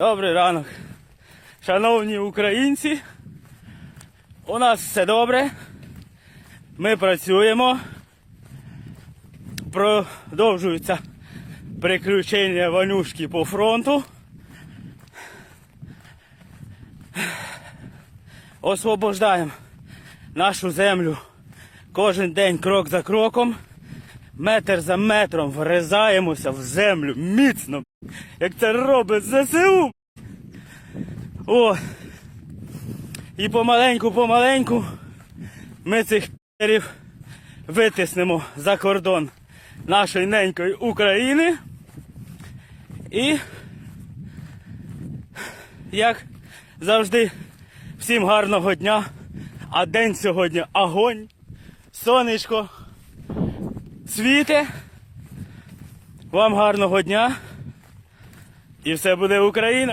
Добрий ранок, шановні українці. У нас все добре. Ми працюємо. Продовжуються приключення ванюшки по фронту. Освобождаємо нашу землю кожен день крок за кроком. Метр за метром вризаємося в землю міцно, як це робить ЗСУ. О! І помаленьку, помаленьку ми цих пірів витиснемо за кордон нашої ненької України. І, як завжди, всім гарного дня. А день сьогодні огонь, сонечко світе. Вам гарного дня. І все буде Україна.